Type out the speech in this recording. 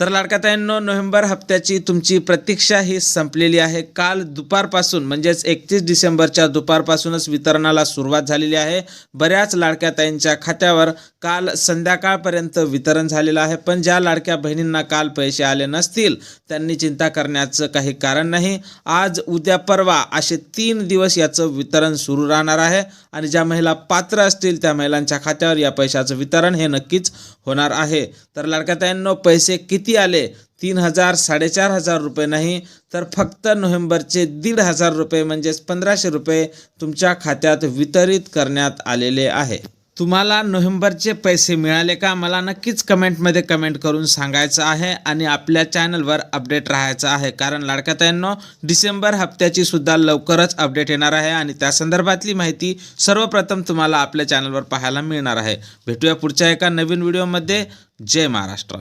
तर लाडकाताईंनो नोव्हेंबर हप्त्याची तुमची प्रतीक्षा ही संपलेली आहे. काल दुपारपासून म्हणजेच एकतीस डिसेंबरच्या दुपारपासूनच वितरणाला सुरुवात झालेली आहे. बऱ्याच लाडक्याताईंच्या खात्यावर काल संध्याकाळपर्यंत वितरण झालेलं आहे. पण ज्या लाडक्या बहिणींना काल पैसे आले नसतील त्यांनी चिंता करण्याचं काही कारण नाही. आज उद्या परवा असे तीन दिवस याचं वितरण सुरू राहणार आहे. आणि ज्या महिला पात्र असतील त्या महिलांच्या खात्यावर या पैशाचं वितरण हे नक्कीच होणार आहे. तर लाडक्याताईंनो पैसे किती किती आले? तीन हजार साडेचार हजार रुपये नाही तर फक्त नोव्हेंबरचे दीड हजार रुपये म्हणजेच पंधराशे रुपये तुमच्या खात्यात वितरित करण्यात आलेले आहे. तुम्हाला नोव्हेंबरचे पैसे मिळाले का? मला नक्कीच कमेंटमध्ये कमेंट करून सांगायचं आहे आणि आपल्या चॅनलवर अपडेट राहायचं आहे. कारण लाडक्याताईंनो डिसेंबर हप्त्याची सुद्धा लवकरच अपडेट येणार आहे आणि त्या संदर्भातली माहिती सर्वप्रथम तुम्हाला आपल्या चॅनलवर पाहायला मिळणार आहे. भेटूया पुढच्या एका नवीन व्हिडिओमध्ये. जय महाराष्ट्र.